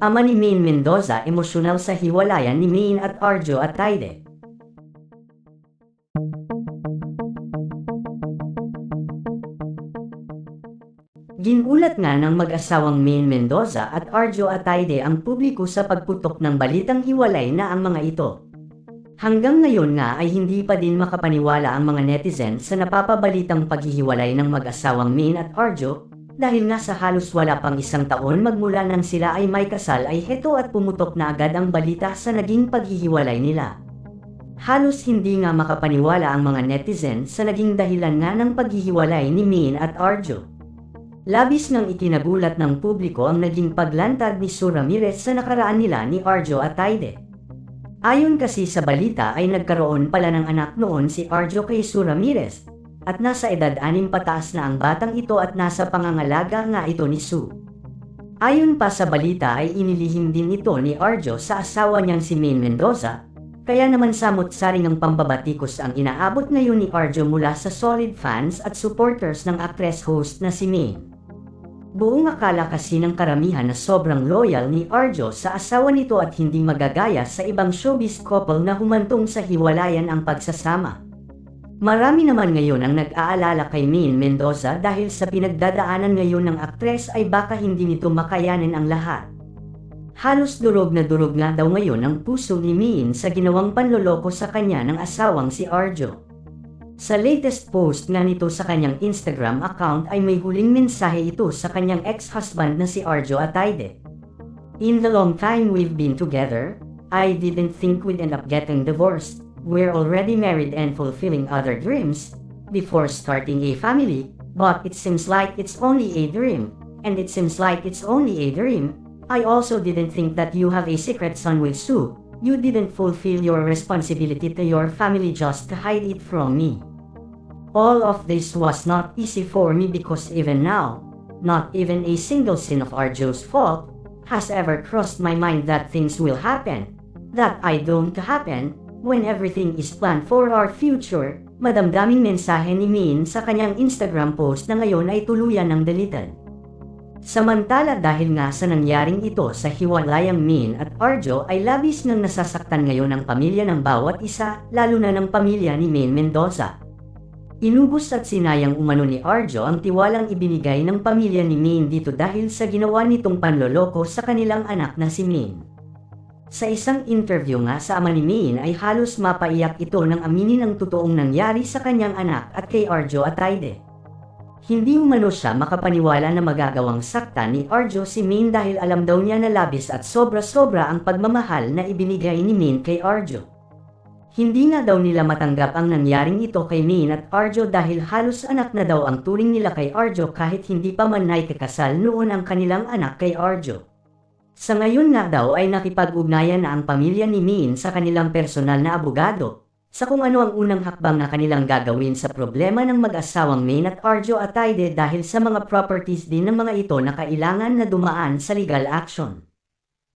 ama ni Maine Mendoza emosyonal sa hiwalayan ni Maine at Arjo Ataide. Ginulat nga ng mag-asawang Maine Mendoza at Arjo Ataide ang publiko sa pagputok ng balitang hiwalay na ang mga ito. Hanggang ngayon nga ay hindi pa din makapaniwala ang mga netizen sa napapabalitang paghihiwalay ng mag-asawang Maine at Arjo dahil nga sa halos wala pang isang taon magmula nang sila ay may kasal ay heto at pumutok na agad ang balita sa naging paghihiwalay nila. Halos hindi nga makapaniwala ang mga netizen sa naging dahilan nga ng paghihiwalay ni Maine at Arjo. Labis nang itinagulat ng publiko ang naging paglantad ni Sue Ramirez sa nakaraan nila ni Arjo Ataide. Ayon kasi sa balita ay nagkaroon pala ng anak noon si Arjo kay Sue Ramirez at nasa edad anim pataas na ang batang ito at nasa pangangalaga nga ito ni Sue. Ayon pa sa balita ay inilihim din ito ni Arjo sa asawa niyang si Maine Mendoza kaya naman samot-saring ang pambabatikos ang inaabot ngayon ni Arjo mula sa solid fans at supporters ng actress host na si Maine. Buong akala kasi ng karamihan na sobrang loyal ni Arjo sa asawa nito at hindi magagaya sa ibang showbiz couple na humantong sa hiwalayan ang pagsasama. Marami naman ngayon ang nag-aalala kay Maine Mendoza dahil sa pinagdadaanan ngayon ng aktres ay baka hindi nito makayanin ang lahat. Halos durog na durog nga daw ngayon ang puso ni Maine sa ginawang panloloko sa kanya ng asawang si Arjo. Sa latest post nga nito sa kanyang Instagram account ay may huling mensahe ito sa kanyang ex-husband na si Arjo Ataide. In the long time we've been together, I didn't think we'd end up getting divorced. We're already married and fulfilling other dreams before starting a family, but it seems like it's only a dream. And it seems like it's only a dream. I also didn't think that you have a secret son with Sue. You didn't fulfill your responsibility to your family just to hide it from me. All of this was not easy for me because even now, not even a single sin of Arjo's fault has ever crossed my mind that things will happen. That I don't happen when everything is planned for our future. Madamdaming mensahe ni Min sa kanyang Instagram post na ngayon ay tuluyan ng deleted. Samantala dahil nga sa nangyaring ito sa hiwalayang Min at Arjo ay labis nang nasasaktan ngayon ang pamilya ng bawat isa, lalo na ng pamilya ni Min Mendoza. Inubos at sinayang umano ni Arjo ang tiwalang ibinigay ng pamilya ni Min dito dahil sa ginawa nitong panloloko sa kanilang anak na si Min. Sa isang interview nga sa ama ni Min ay halos mapaiyak ito nang aminin ang totoong nangyari sa kanyang anak at kay Arjo Ataide. Hindi umano siya makapaniwala na magagawang sakta ni Arjo si Min dahil alam daw niya na labis at sobra-sobra ang pagmamahal na ibinigay ni Min kay Arjo. Hindi nga daw nila matanggap ang nangyaring ito kay Min at Arjo dahil halos anak na daw ang turing nila kay Arjo kahit hindi pa man naikakasal noon ang kanilang anak kay Arjo. Sa ngayon nga daw ay nakipag-ugnayan na ang pamilya ni Min sa kanilang personal na abogado sa kung ano ang unang hakbang na kanilang gagawin sa problema ng mag-asawang Min at Arjo Ataide dahil sa mga properties din ng mga ito na kailangan na dumaan sa legal action.